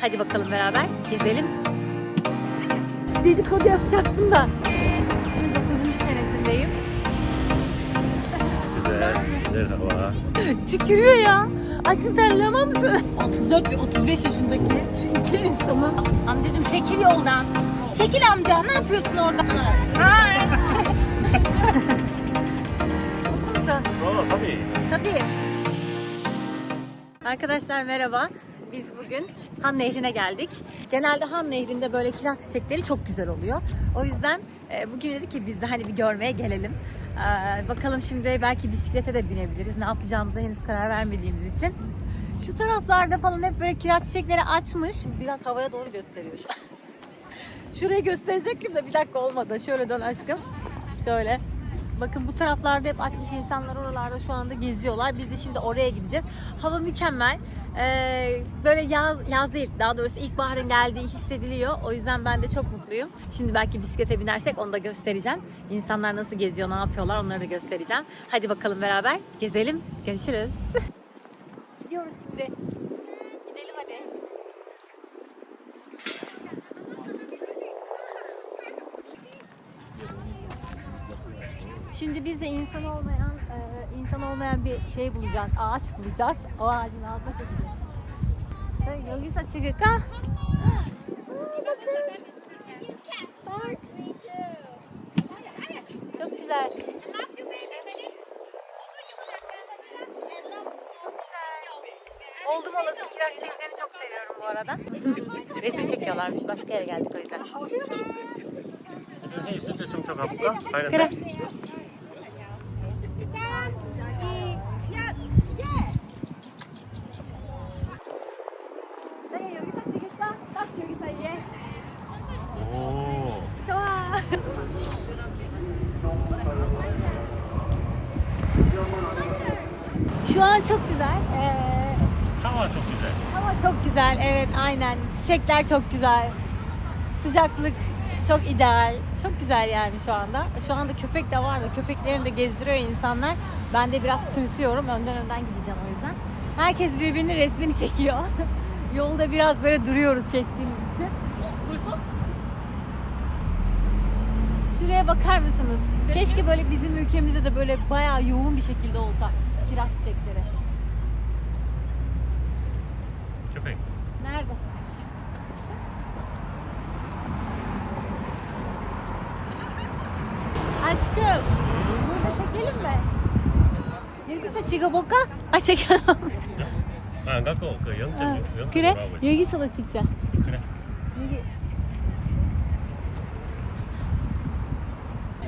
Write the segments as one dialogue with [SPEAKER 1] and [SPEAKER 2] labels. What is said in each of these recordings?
[SPEAKER 1] Hadi bakalım beraber gezelim. Dedikodu yapacaktım da. 9. senesindeyim.
[SPEAKER 2] Güzel, güzel hava.
[SPEAKER 1] Tükürüyor ya. Aşkım sen lama mısın? 34 ve 35 yaşındaki şu iki insanın. Amcacım çekil yoldan. Çekil amca ne yapıyorsun orada? Hay. Mutlu musun?
[SPEAKER 2] Oo, tabii.
[SPEAKER 1] Tabii. Arkadaşlar merhaba. Biz bugün Han Nehri'ne geldik. Genelde Han Nehri'nde böyle kiraz çiçekleri çok güzel oluyor. O yüzden e, bugün dedik ki biz de hani bir görmeye gelelim. Ee, bakalım şimdi belki bisiklete de binebiliriz. Ne yapacağımıza henüz karar vermediğimiz için. Şu taraflarda falan hep böyle kiraz çiçekleri açmış. Biraz havaya doğru gösteriyor şu an. Şurayı gösterecektim de bir dakika olmadı. Şöyle dön aşkım. Şöyle. Bakın bu taraflarda hep açmış insanlar oralarda şu anda geziyorlar. Biz de şimdi oraya gideceğiz. Hava mükemmel. Ee, böyle yaz, yaz değil daha doğrusu ilkbaharın geldiği hissediliyor. O yüzden ben de çok mutluyum. Şimdi belki bisiklete binersek onu da göstereceğim. İnsanlar nasıl geziyor, ne yapıyorlar onları da göstereceğim. Hadi bakalım beraber gezelim. Görüşürüz. Gidiyoruz şimdi. Gidelim hadi. Şimdi biz de insan olmayan e, insan olmayan bir şey bulacağız. Ağaç bulacağız. O ağacın altına koyacağız. Yolisa çıkıka. Çok güzel. Oldum olası kiraz çiçeklerini çok seviyorum bu arada. Resim çekiyorlarmış. Başka yere geldik o yüzden. Neyse de çok
[SPEAKER 2] çok
[SPEAKER 1] abla. Hayır. Güzel. Evet, aynen. Çiçekler çok güzel. Sıcaklık çok ideal. Çok güzel yani şu anda. Şu anda köpek de var da köpeklerini de gezdiriyor insanlar. Ben de biraz tırsıyorum. Önden önden gideceğim o yüzden. Herkes birbirinin resmini çekiyor. Yolda biraz böyle duruyoruz çektiğimiz için. Şuraya bakar mısınız? Keşke böyle bizim ülkemizde de böyle bayağı yoğun bir şekilde olsa kiraz çiçekleri.
[SPEAKER 2] köpek.
[SPEAKER 1] Nerede? Aşkım, burada çekelim mi? 여기서 찍어볼까? 아, çekelim.
[SPEAKER 2] 아, 안 갖고 그 0.6, 0.6
[SPEAKER 1] 그래?
[SPEAKER 2] 하고 있어.
[SPEAKER 1] 여기서 도 찍자.
[SPEAKER 2] 그래.
[SPEAKER 1] 여기.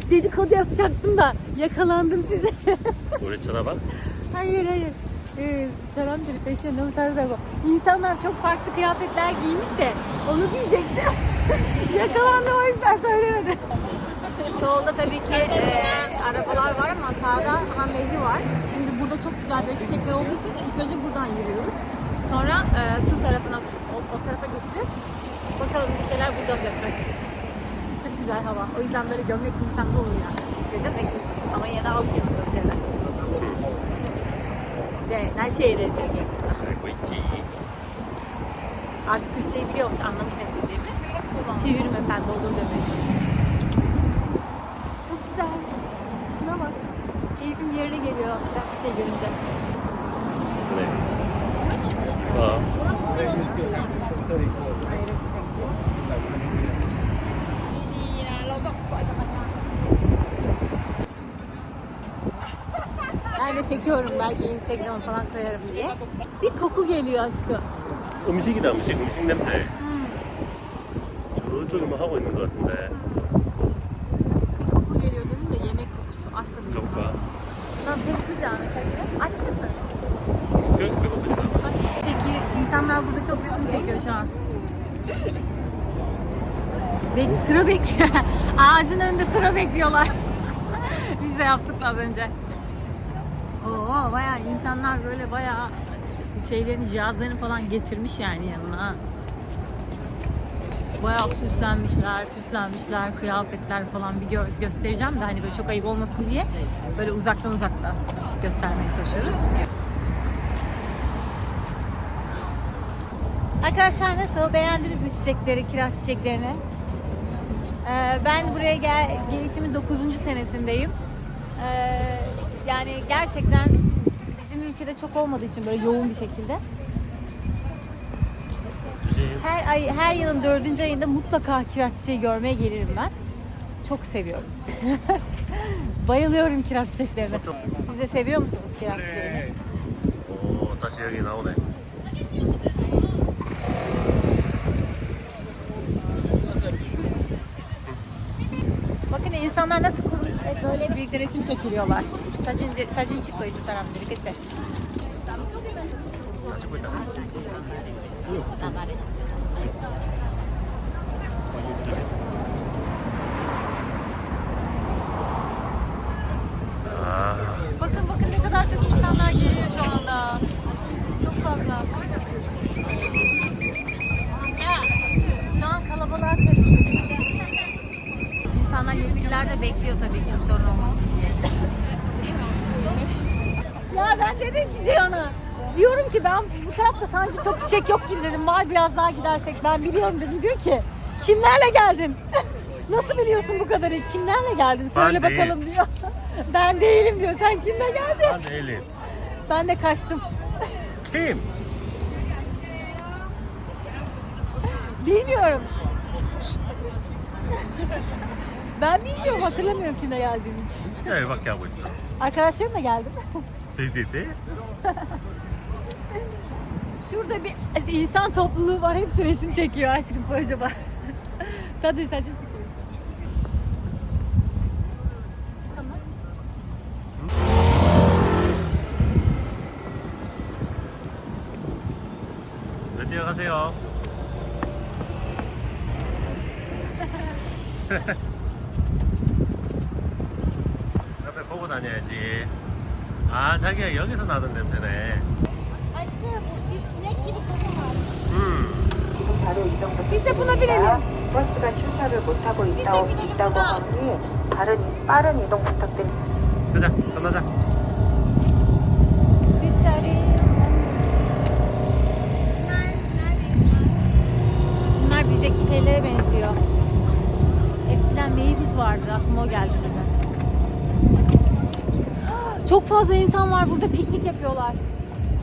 [SPEAKER 1] Dedikodu yapacaktım da yakalandım size.
[SPEAKER 2] 우리 쳐다봐?
[SPEAKER 1] hayır hayır. Ee, salamcılık peşinde bu tarzda bu. İnsanlar çok farklı kıyafetler giymiş de onu diyecektim. Yakalandım o yüzden söylemedim. Solda tabii ki e, arabalar var ama sağda Han Nehri var. Şimdi burada çok güzel böyle çiçekler olduğu için ilk önce buradan yürüyoruz. Sonra e, su tarafına, o, o tarafa geçeceğiz. Bakalım bir şeyler bulacağız yapacak. Çok güzel hava. O yüzden böyle gömlek giysem de olur yani. Dedim mi? Ama yine de alıp yanımda şeyler. Şey, her şeyi de
[SPEAKER 2] sevgi.
[SPEAKER 1] Artık Türkçeyi biliyormuş, anlamış ne dediğimi. Çevirme sen de olur demek.
[SPEAKER 2] 그래. 어.
[SPEAKER 1] Çekiyorum belki Instagram'a falan koyarım diye. Bir koku geliyor aşkım.
[SPEAKER 2] 음식이다 음식 음식 냄새. 저쪽에 뭐 하고 있는 것 같은데.
[SPEAKER 1] Sıra bekliyor. Ağacın önünde sıra bekliyorlar. Biz de yaptık az önce. Oo bayağı insanlar böyle bayağı şeylerini cihazlarını falan getirmiş yani yanına. Bayağı süslenmişler, püslenmişler, kıyafetler falan bir gö- göstereceğim de hani böyle çok ayıp olmasın diye böyle uzaktan uzakta göstermeye çalışıyoruz. Arkadaşlar nasıl? Beğendiniz mi çiçekleri, kiraz çiçeklerini? Ee, ben buraya gel gelişimin 9. senesindeyim. Ee, yani gerçekten bizim ülkede çok olmadığı için böyle yoğun bir şekilde. Her, ay, her yılın dördüncü ayında mutlaka kiraz çiçeği görmeye gelirim ben. Çok seviyorum. Bayılıyorum kiraz çiçeklerine. Siz de seviyor musunuz kiraz çiçeğini?
[SPEAKER 2] Oo, taşıyagi
[SPEAKER 1] naone. İnsanlar nasıl kurmuş hep böyle birlikte resim çekiliyorlar. Saçın, saçın çıkıyor işte sana birlikte.
[SPEAKER 2] 다
[SPEAKER 1] etrafta sanki çok çiçek yok gibi dedim. Var biraz daha gidersek ben biliyorum dedim. Diyor ki kimlerle geldin? Nasıl biliyorsun bu kadarı? Kimlerle geldin? Söyle
[SPEAKER 2] Ben
[SPEAKER 1] bakalım diyor. ben değilim diyor. Sen kimle geldin?
[SPEAKER 2] Ben değilim.
[SPEAKER 1] Ben de kaçtım.
[SPEAKER 2] Kim?
[SPEAKER 1] Bilmiyorum. ben bilmiyorum hatırlamıyorum kimle geldiğimi hiç.
[SPEAKER 2] Gel bak ya
[SPEAKER 1] bu işte.
[SPEAKER 2] Arkadaşlarım da geldi. Be be.
[SPEAKER 1] Şurada bir insan topluluğu var. Hepsi resim çekiyor aşkım acaba. Tadı saçı çıkıyor. Tamam.
[SPEAKER 2] 왜 뛰어가세요? 옆에 보고 다녀야지. 아, 자기야 여기서 나던 냄새네.
[SPEAKER 1] Biz de buna binelim.
[SPEAKER 3] 버스가 출발을 못하고
[SPEAKER 1] Biz de
[SPEAKER 3] 있다고,
[SPEAKER 1] binelim
[SPEAKER 3] 있다고
[SPEAKER 1] buna.
[SPEAKER 3] 하니 다른 빠른 이동 부탁드립니다.
[SPEAKER 2] 가자, 떠나자.
[SPEAKER 1] Dışarı. Bunlar bizdeki şeylere benziyor. Eskiden meybuz vardı. Aklıma o geldi birden. Çok fazla insan var burada piknik yapıyorlar.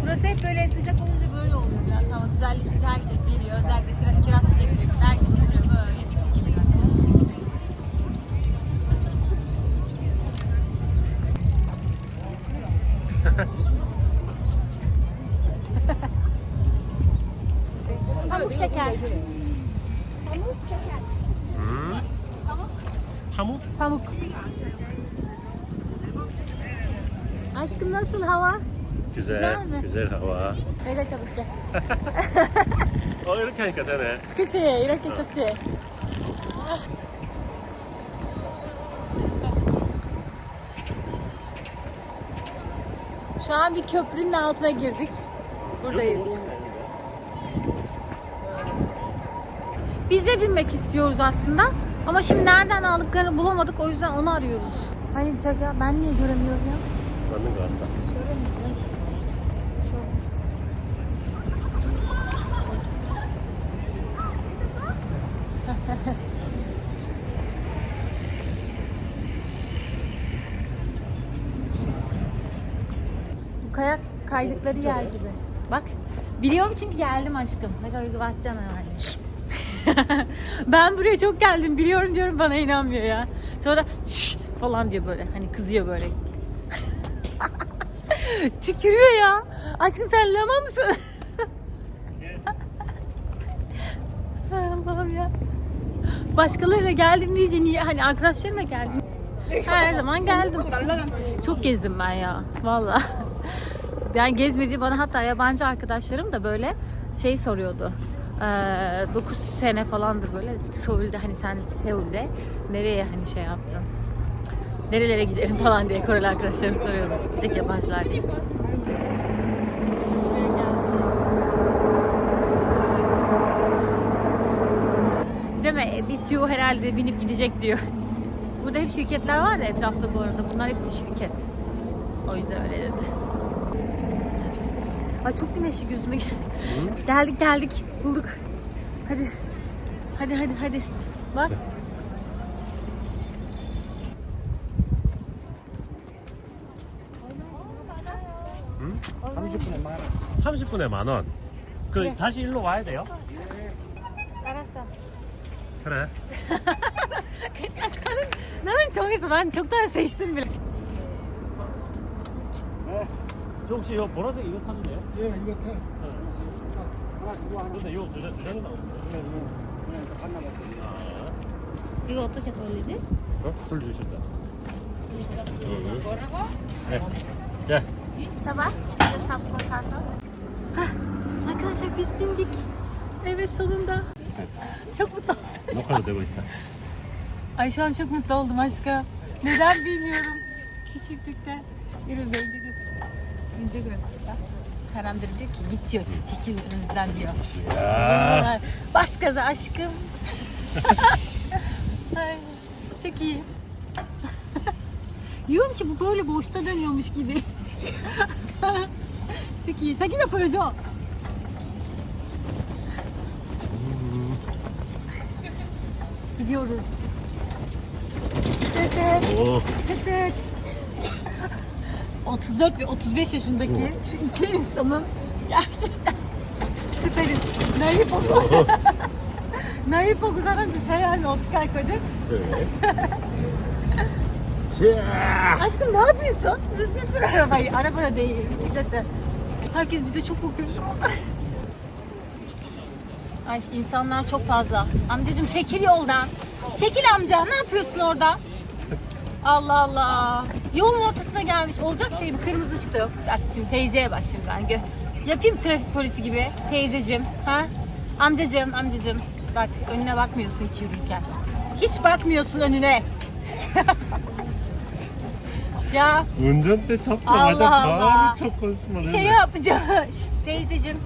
[SPEAKER 1] Burası hep böyle sıcak olunca böyle oluyor biraz. Hava güzelleşince herkes geliyor. Özellikle kiraz çiçekleri. Herkes oturuyor böyle piknik gibi. Pamuk şeker.
[SPEAKER 2] Pamuk şeker. Pamuk.
[SPEAKER 1] Pamuk. Pamuk. Aşkım nasıl hava?
[SPEAKER 2] güzel,
[SPEAKER 1] Güzel mi?
[SPEAKER 2] güzel hava.
[SPEAKER 1] Öyle çabuk gel.
[SPEAKER 2] 어, 이렇게 하니까 되네.
[SPEAKER 1] 그치 이렇게 좋지. Şu an bir köprünün altına girdik. Buradayız. Biz de binmek istiyoruz aslında. Ama şimdi nereden aldıklarını bulamadık. O yüzden onu arıyoruz. Hani ya ben niye göremiyorum ya? Kaydıkları yer gibi. Bak. Biliyorum çünkü geldim aşkım. Ne kadar güvatcan yani. ben buraya çok geldim biliyorum diyorum bana inanmıyor ya. Sonra "Şş!" falan diyor böyle hani kızıyor böyle. Tükürüyor ya. Aşkım sen lama mısın? Allah'ım ya. Başkalarıyla geldim deyince niye hani arkadaşlarımla geldim. Her zaman geldim. Çok gezdim ben ya. Valla. Yani gezmediği bana hatta yabancı arkadaşlarım da böyle şey soruyordu. 9 sene falandır böyle Seul'de hani sen Seul'de nereye hani şey yaptın? Nerelere gidelim falan diye Koreli arkadaşlarım soruyordu. Tek yabancılar değil. Değil mi? E, Bir CEO herhalde binip gidecek diyor. Burada hep şirketler var ya etrafta bu arada. Bunlar hepsi şirket. O yüzden öyle dedi. Ay çok güneşli gözüme. Geldik geldik. Bulduk. Hadi. Hadi hadi hadi. Bak.
[SPEAKER 2] 응? 30분에 만 원. 그
[SPEAKER 1] 네.
[SPEAKER 2] 다시 일로 와야 돼요?
[SPEAKER 1] 알았어.
[SPEAKER 2] 그래.
[SPEAKER 1] 나는 정해서 난 적당히 seçtim bile.
[SPEAKER 2] 저 혹시 이거 보라색 이거 타도 돼요?
[SPEAKER 4] 예, 이거 타.
[SPEAKER 2] 근데 이거 두, 장- 두 장이 나오는데.
[SPEAKER 1] 이거 어떻게 돌리지?
[SPEAKER 2] 어? 돌려주신다. 뭐라고? 네. 자,
[SPEAKER 1] Tamam. Şöyle çapkın kalsın. Arkadaşlar biz bindik. Evet sonunda. Çok mutlu oldum.
[SPEAKER 2] 녹화도 되고 있다.
[SPEAKER 1] Ay şu an çok mutlu oldum aşkım. Neden bilmiyorum. Küçüklükten. Yürü bence ince gönderdi. Kerem de diyor ki git diyor çekil önümüzden diyor.
[SPEAKER 2] Ya.
[SPEAKER 1] Bas gaza aşkım. Ay, çok iyi. Diyorum ki bu böyle boşta dönüyormuş gibi. çok iyi. Çok iyi yapıyor Gidiyoruz. Tıt tıt.
[SPEAKER 2] Oh.
[SPEAKER 1] Tıt tıt. 34 ve 35 yaşındaki şu iki insanın gerçekten süperiz. Naif Oku. Naif Oku sana güzel Otukay
[SPEAKER 2] Koca. Evet. Şey-
[SPEAKER 1] Aşkım ne yapıyorsun? Düzgün sür arabayı. Arabada değil, bisiklete. Herkes bize çok bakıyor şu anda. Ay insanlar çok fazla. Amcacım çekil yoldan. Çekil amca. Ne yapıyorsun orada? Allah Allah. Yolun ortasına gelmiş olacak şey bu kırmızı ışıkta yok. Bak şimdi teyzeye bak şimdi ben. Gö- Yapayım trafik polisi gibi. Teyzecim, ha? Amcacım, amcacım. Bak önüne bakmıyorsun hiç yürürken. Hiç bakmıyorsun önüne. ya
[SPEAKER 2] Bundan çok
[SPEAKER 1] Allah. Allah.
[SPEAKER 2] Çok konuşma.
[SPEAKER 1] şey yapacağım. Şşt, teyzecim.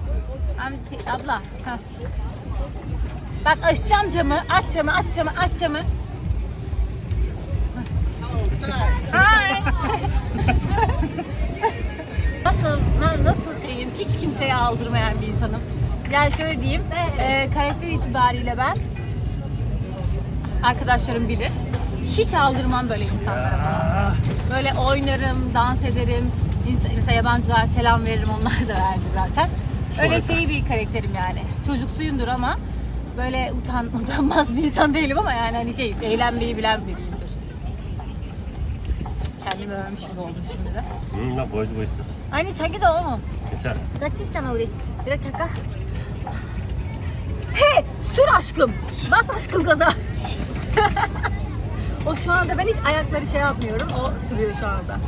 [SPEAKER 1] Amca, abla. Ha. Bak açacağım camı, aç camı, aç camı, aç camı. Hi. nasıl, na- nasıl şeyim? Hiç kimseye aldırmayan bir insanım. Yani şöyle diyeyim, e, karakter itibariyle ben arkadaşlarım bilir. Hiç aldırmam böyle insanlara falan. Böyle oynarım, dans ederim. Mesela yabancılar selam veririm, onlar da verdi zaten. Öyle şey bir karakterim yani. Çocuksuyumdur ama böyle utan, utanmaz bir insan değilim ama yani hani şey eğlenmeyi bilen biriyimdir. Kendimi övmüş gibi oldum şimdi de.
[SPEAKER 2] 응, 나 보여주고 있어.
[SPEAKER 1] 아니 자기도
[SPEAKER 2] 괜찮아.
[SPEAKER 1] 같이 있잖아 우리. 이렇게 할까? He! Sür aşkım. Bas aşkım gaza. o şu anda ben hiç ayakları şey yapmıyorum. O sürüyor şu anda.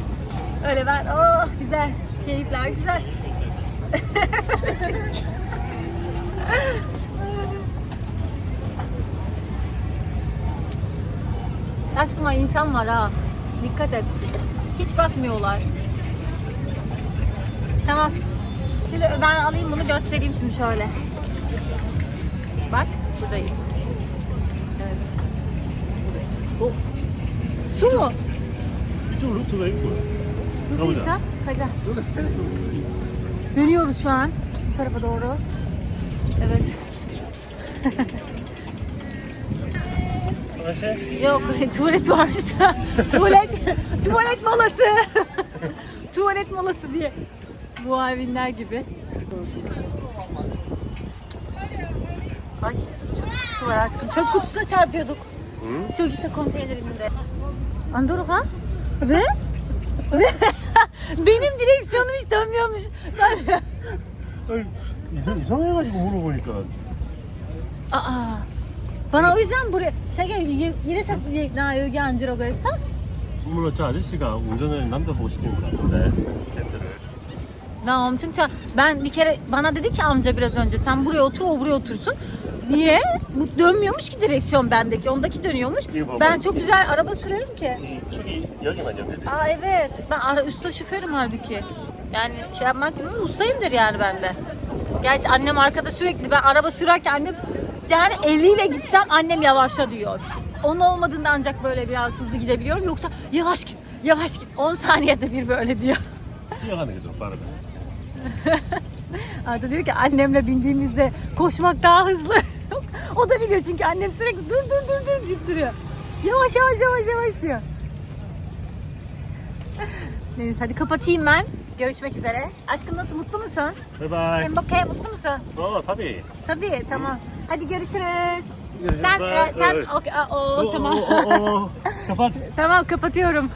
[SPEAKER 1] Öyle ben oh güzel. Keyifler güzel. Aşkım ha, insan var ha. Dikkat et. Hiç bakmıyorlar. Tamam. Şimdi ben alayım bunu göstereyim şimdi şöyle. Bak buradayız. Evet. Oh. Su mu?
[SPEAKER 2] 一応ルートが一
[SPEAKER 1] 個 Rutuysa kaza. Dönüyoruz şu an. Bu tarafa doğru. Evet.
[SPEAKER 2] burası?
[SPEAKER 1] Yok tuvalet var işte. tuvalet, tuvalet molası. tuvalet molası diye. Bu avinler gibi. Ay çok kutusu var aşkım. Çöp kutusuna çarpıyorduk.
[SPEAKER 2] Hı?
[SPEAKER 1] Çok ise konteynerinde. Andoruka? Ve? Ve? Benim direksiyonum hiç dönmüyormuş. Ben...
[SPEAKER 2] え、いざ、いざめがじもおるほういか。
[SPEAKER 1] ああ。Bana o yüzden buraya 자기가 이- 이래서 나 여기 앉으라고 했어?
[SPEAKER 2] 물론 저 아저씨가 운전을 남자 보고 시키는 것 같은데. 핸들을.
[SPEAKER 1] Ben 엄청 ça- Ben bir kere bana dedi ki amca biraz önce sen buraya otur o buraya otursun. Niye? Bu dönmüyormuş ki direksiyon bendeki. Ondaki dönüyormuş.
[SPEAKER 2] İyi baba.
[SPEAKER 1] Ben çok güzel araba sürerim ki.
[SPEAKER 2] 축이 여기만 연결돼.
[SPEAKER 1] Aa evet. Ben ara usta şoförüm halbuki. Yani şey yapmak gibi ustayımdır yani ben de. Gerçi annem arkada sürekli ben araba sürerken annem yani 50 ile gitsem annem yavaşla diyor. Onun olmadığında ancak böyle biraz hızlı gidebiliyorum. Yoksa yavaş git, yavaş git. 10 saniyede bir böyle diyor.
[SPEAKER 2] Yağını gidiyorum bari
[SPEAKER 1] Arda diyor ki annemle bindiğimizde koşmak daha hızlı. o da biliyor çünkü annem sürekli dur dur dur dur deyip duruyor. Yavaş yavaş yavaş yavaş diyor. Neyse hadi kapatayım ben. Görüşmek üzere. Aşkım nasıl mutlu musun?
[SPEAKER 2] Bye bye.
[SPEAKER 1] Mbappe'ye mutlu musun?
[SPEAKER 2] Oo tabii.
[SPEAKER 1] Tabii tamam. Hadi görüşürüz. Sen e, sen o, o,
[SPEAKER 2] o,
[SPEAKER 1] tamam.
[SPEAKER 2] Kapat.
[SPEAKER 1] tamam kapatıyorum.